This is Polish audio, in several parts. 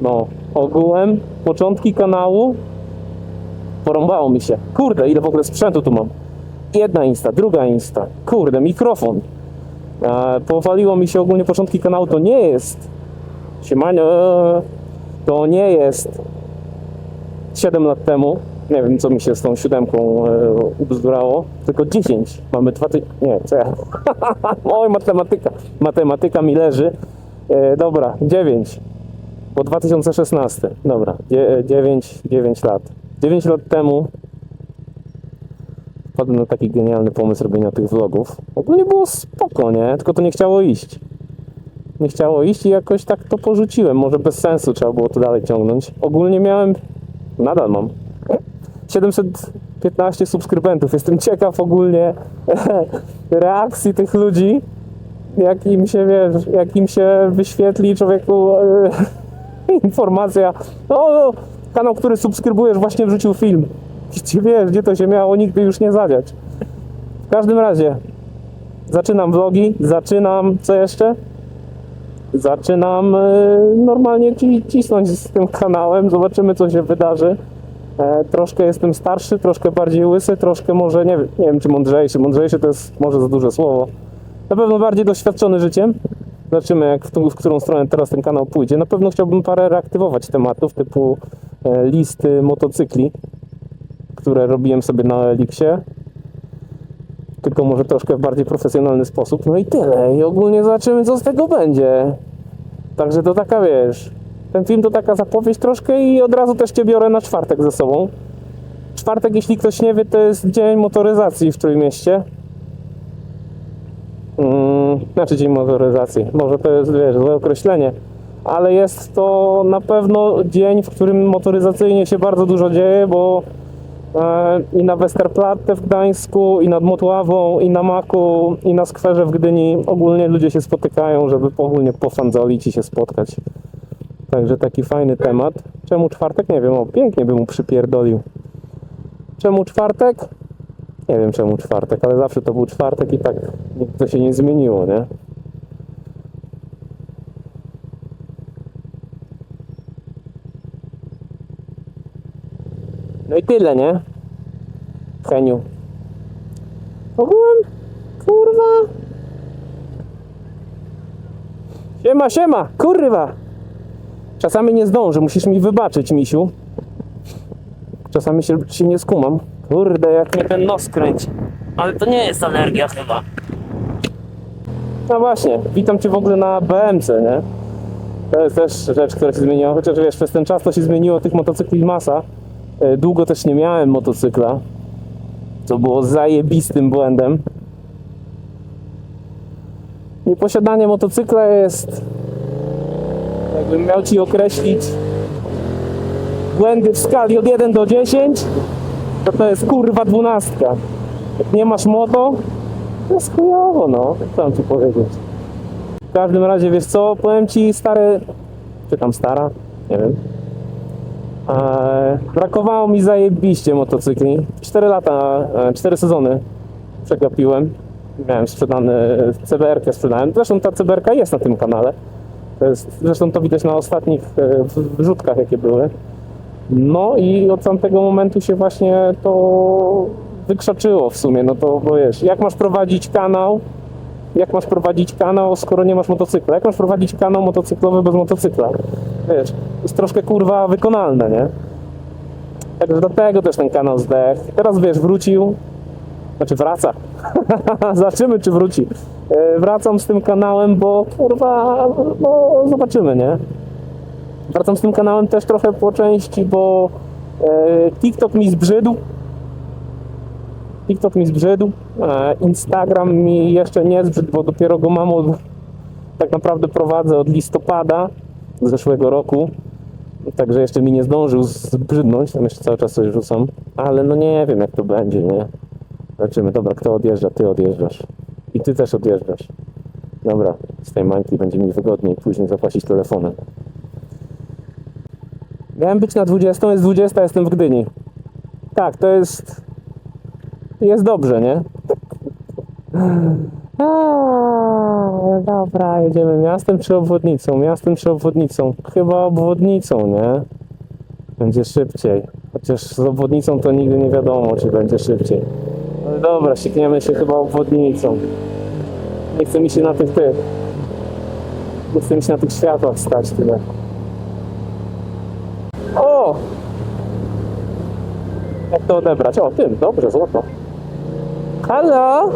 No, ogółem, początki kanału, porąbało mi się. Kurde, ile w ogóle sprzętu tu mam. Jedna insta, druga insta, kurde, mikrofon. E, powaliło mi się ogólnie początki kanału, to nie jest. Siemano, to nie jest 7 lat temu. Nie wiem, co mi się z tą siódemką e, ubzdurało. Tylko 10. Mamy dwa ty... Nie, co ja? Oj, matematyka. Matematyka mi leży. E, dobra, 9. Po 2016. Dobra, 9, 9 lat. 9 lat temu wpadłem na taki genialny pomysł robienia tych vlogów. Ogólnie było spoko, nie? Tylko to nie chciało iść. Nie chciało iść i jakoś tak to porzuciłem. Może bez sensu trzeba było to dalej ciągnąć. Ogólnie miałem, nadal mam 715 subskrybentów. Jestem ciekaw ogólnie reakcji tych ludzi. Jak im się, wiesz, jak im się wyświetli człowieku e, informacja o, kanał, który subskrybujesz właśnie wrzucił film. Gdzie wiesz, gdzie to się miało nigdy już nie zadziać. W każdym razie zaczynam vlogi, zaczynam, co jeszcze? Zaczynam e, normalnie ci- cisnąć z tym kanałem, zobaczymy co się wydarzy. E, troszkę jestem starszy, troszkę bardziej łysy, troszkę może, nie, wiem- nie wiem czy mądrzejszy, mądrzejszy to jest może za duże słowo. Na pewno bardziej doświadczony życiem. Zobaczymy, jak w, tą, w którą stronę teraz ten kanał pójdzie. Na pewno chciałbym parę reaktywować tematów, typu e, listy motocykli, które robiłem sobie na Elixie. Tylko może troszkę w bardziej profesjonalny sposób. No i tyle. I ogólnie zobaczymy, co z tego będzie. Także to taka, wiesz, ten film to taka zapowiedź troszkę i od razu też Cię biorę na czwartek ze sobą. Czwartek, jeśli ktoś nie wie, to jest dzień motoryzacji w Trójmieście. Znaczy dzień. Może to jest, wiesz, złe określenie. Ale jest to na pewno dzień, w którym motoryzacyjnie się bardzo dużo dzieje, bo e, i na Westerplatte w Gdańsku, i nad Motławą, i na Maku, i na skwerze w Gdyni ogólnie ludzie się spotykają, żeby ogólnie pofandzolić i się spotkać. Także taki fajny temat. Czemu czwartek? Nie wiem, o pięknie by mu przypierdolił. Czemu czwartek? Nie wiem czemu czwartek, ale zawsze to był czwartek i tak to się nie zmieniło, nie? No i tyle, nie? Heniu. Ogółem? Kurwa. Siema, siema, kurwa. Czasami nie zdążę, musisz mi wybaczyć, misiu. Czasami się, się nie skumam. Kurde, jak mnie ten nos kręci. Ale to nie jest alergia chyba. No właśnie, witam Cię w ogóle na BMC, nie? To jest też rzecz, która się zmieniła. Chociaż wiesz, przez ten czas to się zmieniło tych motocykli masa. E, Długo też nie miałem motocykla. Co było zajebistym błędem. Nieposiadanie motocykla jest jakbym miał Ci określić błędy w skali od 1 do 10, to to jest kurwa dwunastka. Jak nie masz moto, to jest chujowo, no. Co mam Ci powiedzieć? W każdym razie, wiesz co, powiem Ci stary, czy tam stara, nie wiem. Eee, brakowało mi zajebiście motocykli. 4 lata, 4 sezony przegapiłem. Miałem sprzedany, CBR-kę sprzedałem. Zresztą ta CBR jest na tym kanale. To jest, zresztą to widać na ostatnich e, wrzutkach, jakie były. No i od tamtego momentu się właśnie to wykrzaczyło w sumie. No to bo wiesz, jak masz prowadzić kanał, jak masz prowadzić kanał, skoro nie masz motocykla? Jak masz prowadzić kanał motocyklowy bez motocykla? Wiesz, jest troszkę kurwa wykonalne, nie? Także dlatego też ten kanał zdechł. Teraz wiesz, wrócił, znaczy wraca. Zobaczymy, czy wróci. E, Wracam z tym kanałem, bo kurwa, no zobaczymy, nie? Wracam z tym kanałem też trochę po części, bo e, TikTok mi zbrzydł. TikTok mi zbrzydł. E, Instagram mi jeszcze nie zbrzydł, bo dopiero go mam od, tak naprawdę prowadzę od listopada zeszłego roku. Także jeszcze mi nie zdążył zbrzydnąć, tam jeszcze cały czas coś rzucam. Ale no nie wiem jak to będzie, nie? Zobaczymy. Dobra, kto odjeżdża? Ty odjeżdżasz. I ty też odjeżdżasz. Dobra, z tej mańki będzie mi wygodniej później zapłacić telefonem. Miałem być na 20, jest 20, jestem w Gdyni. Tak, to jest... Jest dobrze, nie? Ale dobra, jedziemy miastem czy obwodnicą? Miastem czy obwodnicą? Chyba obwodnicą, nie? Będzie szybciej. Chociaż z obwodnicą to nigdy nie wiadomo, czy będzie szybciej. Ale dobra, siekniemy się chyba obwodnicą. Nie chce mi się na tych tych. Nie chce mi się na tych światłach stać tyle. O! Jak to odebrać? O, tym, dobrze, złoto. Halo?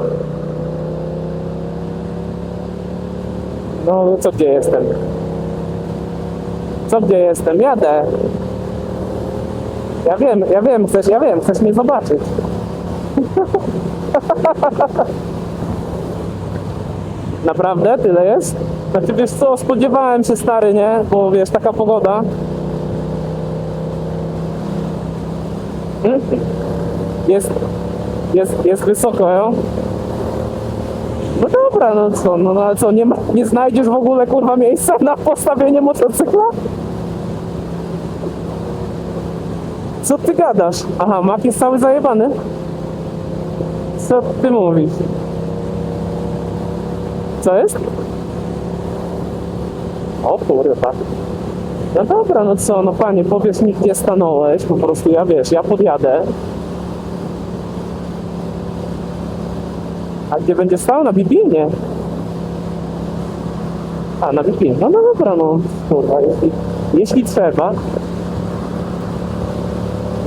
No, co gdzie jestem? Co gdzie jestem? Jadę. Ja wiem, ja wiem, chcesz, ja wiem, chcesz mnie zobaczyć. Naprawdę? Tyle jest? Znaczy wiesz co, spodziewałem się stary, nie? Bo wiesz, taka pogoda. Jest, jest, jest wysoko, jo? No dobra, no co, no, no ale co, nie, ma, nie znajdziesz w ogóle kurwa miejsca na postawienie motocykla? Co ty gadasz? Aha, mak jest cały zajebany? Co ty mówisz? Co jest? O kurwa. No dobra, no co, no panie, powiedz mi gdzie stanąłeś, po prostu ja wiesz, ja podjadę. A gdzie będzie stał? Na Bibinie? A, na Bibinie. No, no dobra, no kurwa, jeśli, jeśli trzeba.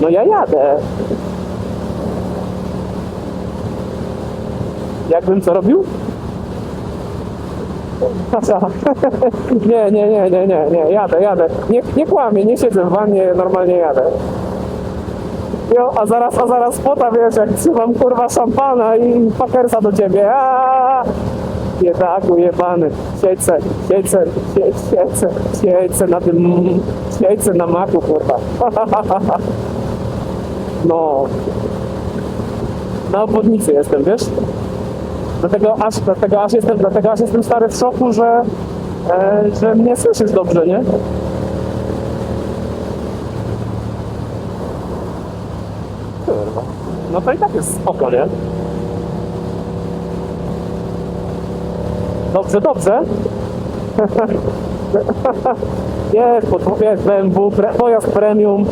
No ja jadę. Jakbym co robił? Nie, nie, nie, nie, nie, nie, jadę, jadę. Nie, nie kłamię, nie siedzę w wannie, normalnie jadę. Jo, a zaraz, a zaraz pota, wiesz, jak trzymam kurwa szampana i pakersa do ciebie. Aaaa! Biedaku jebany. Siedź se, siedź se, siedź, na tym, siedź se na maku, kurwa. No. Na obwodnicy jestem, wiesz? Dlatego aż, dlatego aż jestem, dlatego aż jestem stary w szoku, że, e, że mnie słyszysz dobrze, nie? Kurwa. No to i tak jest spoko, nie? Dobrze, dobrze. Jest, wiesz, BMW, pre, pojazd premium, yy,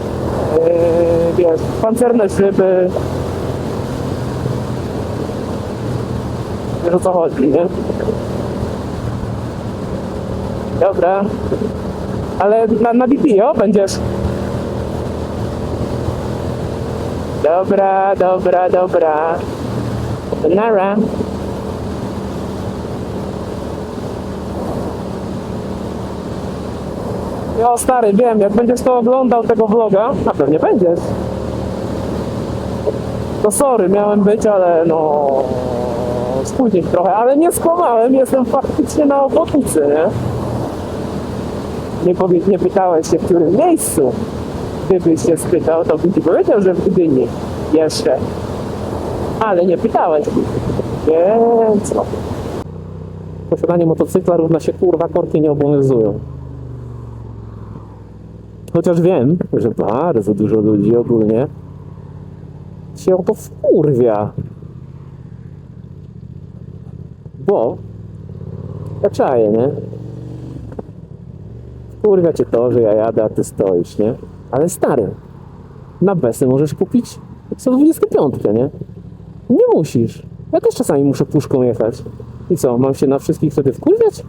wiesz, pancerne szyby. Wiesz o co chodzi, nie? Dobra. Ale na, na BPO będziesz. Dobra, dobra, dobra. Nara. Jo, stary, wiem, jak będziesz to oglądał tego vloga, a pewnie będziesz. To sorry, miałem być, ale no... Spóźnić trochę, ale nie skłamałem, jestem faktycznie na obwodnicy, nie? Nie, powie, nie pytałeś się, w którym miejscu. Gdybyś się spytał, to bym ci powiedział, że w Gdyni jeszcze. Ale nie pytałeś. Więc no. Posiadanie motocykla równa się kurwa korki nie obowiązują. Chociaż wiem, że bardzo dużo ludzi ogólnie się o to wkurwia. Bo ja czaję, nie? Wkurwia cię to, że ja jadę, a ty stoisz, nie? Ale stary, na besy możesz kupić 125, nie? Nie musisz. Ja też czasami muszę puszką jechać. I co, mam się na wszystkich wtedy wkurwiać?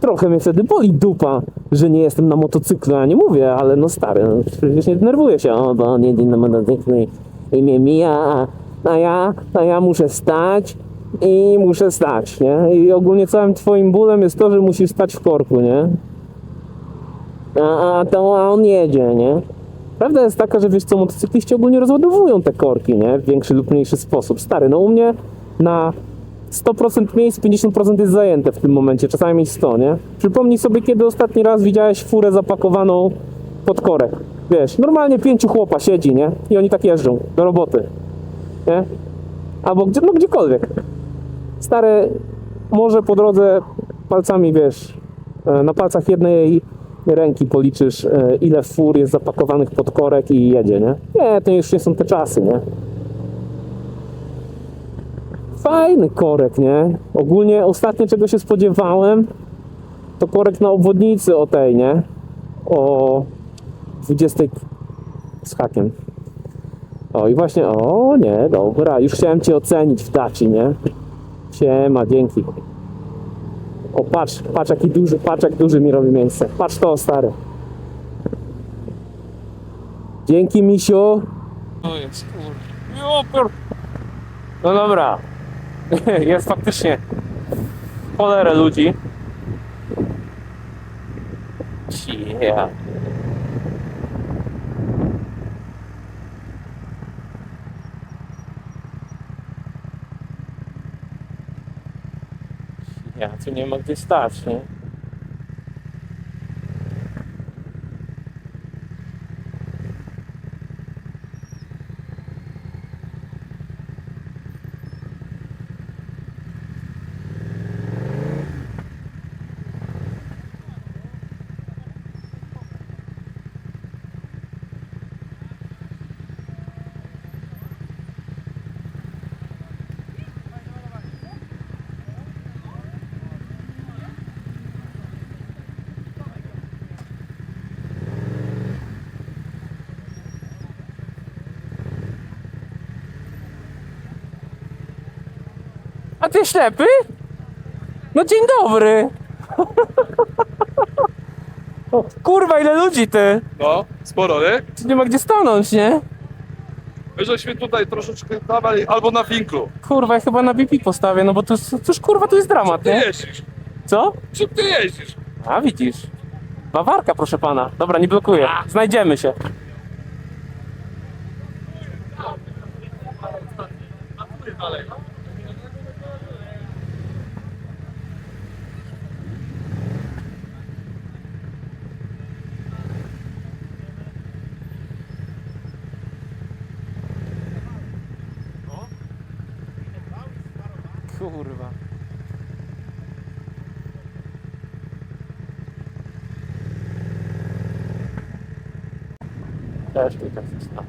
Trochę mnie wtedy boli dupa, że nie jestem na motocyklu, ja nie mówię, ale no stary, no, przecież nie denerwuję się, o, bo on jedzie na motocyklu i mnie mija, a, ja, a ja muszę stać i muszę stać, nie? I ogólnie całym twoim bólem jest to, że musisz stać w korku, nie? A, a to a on jedzie, nie? Prawda jest taka, że wiesz co, motocykliści ogólnie rozładowują te korki, nie? W większy lub mniejszy sposób. Stary, no u mnie na 100% miejsc 50% jest zajęte w tym momencie, czasami 100, nie? Przypomnij sobie, kiedy ostatni raz widziałeś furę zapakowaną pod korek. Wiesz, normalnie pięciu chłopa siedzi, nie? I oni tak jeżdżą do roboty, nie? Albo gdzie, no gdziekolwiek. Stary, może po drodze palcami, wiesz, e, na palcach jednej ręki policzysz, e, ile fur jest zapakowanych pod korek i jedzie, nie? Nie, to już nie są te czasy, nie? Fajny korek, nie? Ogólnie ostatnio czego się spodziewałem, to korek na obwodnicy o tej, nie? O 20 z hakiem. O i właśnie, o nie, dobra, już chciałem Cię ocenić w daci, nie? Siema, dzięki. O patrz, patrz jaki duży, patrz jak duży mi robi miejsce. Patrz to, stary. Dzięki, misiu. To jest, kurde. No dobra. Jest faktycznie cholerę ludzi. Yeah. Ja tu nie ma gdzie stać, nie? A ty ślepy? No dzień dobry. Kurwa, ile ludzi ty? No, sporo, nie? Tu nie ma gdzie stanąć, nie? My żeśmy tutaj troszeczkę dawali albo na winklu. Kurwa, ja chyba na BP postawię, no bo to jest, cóż kurwa, to jest dramat, Ty nie? jeździsz? Co? Czym ty jeździsz? A widzisz. Bawarka, proszę pana. Dobra, nie blokuję. Znajdziemy się. Kurwa. Też mi tak zostało.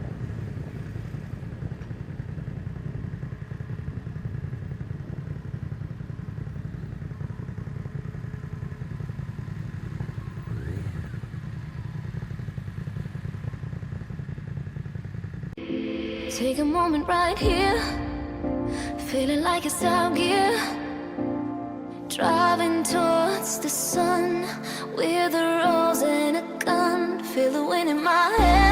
Take a moment right here, feeling like it's out gear. Driving towards the sun with a rose and a gun. Feel the wind in my hair.